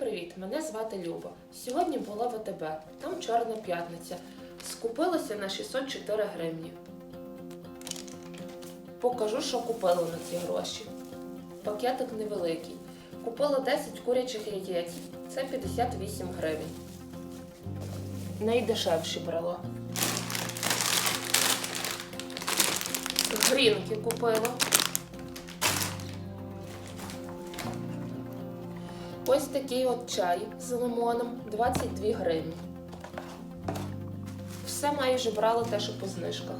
привіт! Мене звати Люба. Сьогодні була в АТБ, там Чорна п'ятниця. Скупилася на 604 гривні. Покажу, що купила на ці гроші. Пакетик невеликий. Купила 10 курячих яєць. Це 58 гривень. Найдешевші брала. Грінки купила. Ось такий от чай з лимоном 22 гривні. Все майже брала те, що по знижках.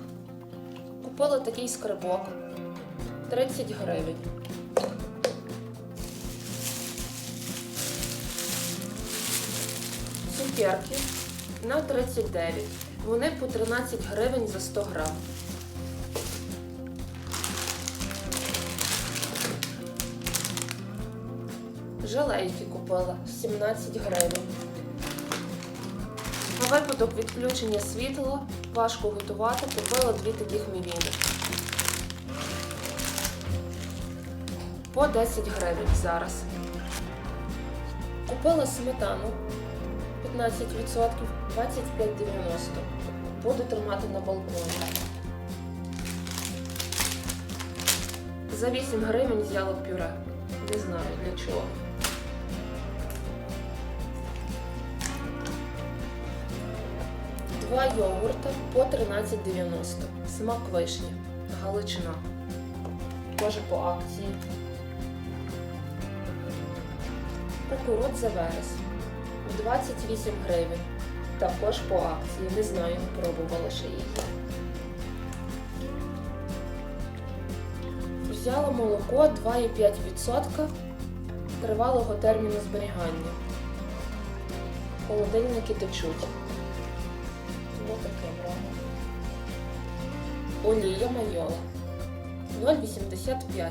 Купила такий скрибок 30 гривень. Цукерки на 39. Вони по 13 гривень за 100 грам. Желейки купила 17 гривень. На випадок відключення світла важко готувати, купила дві таких мівіни. По 10 гривень зараз. Купила сметану 15%, 25,90. Буду тримати на балконі. За 8 гривень взяла пюре. Не знаю для чого. Два йогурта по 13,90. Смак вишні. Галичина. Теж по акції. Кукурудза верес. 28 гривень. Також по акції. Не знаю, пробувала ще її. Взяла молоко 2,5% тривалого терміну зберігання. Холодильники течуть. Тому таке брала. Олія майола 0,85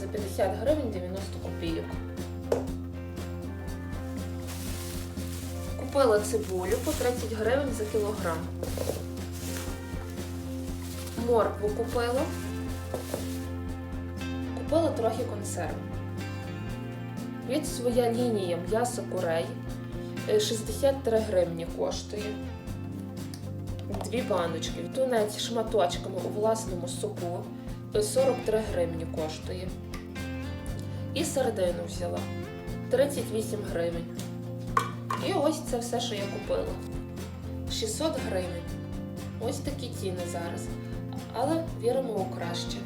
за 50 гривень 90 копійок. Купила цибулю по 30 гривень за кілограм. Моркву купила. Купила трохи консерв. Від своя лінія м'ясо курей е, 63 гривні коштує. Дві баночки. Тунець шматочками у власному соку е, 43 гривні коштує. І середину взяла 38 гривень. І ось це все, що я купила. 600 гривень. Ось такі ціни зараз. Але віримо у краще.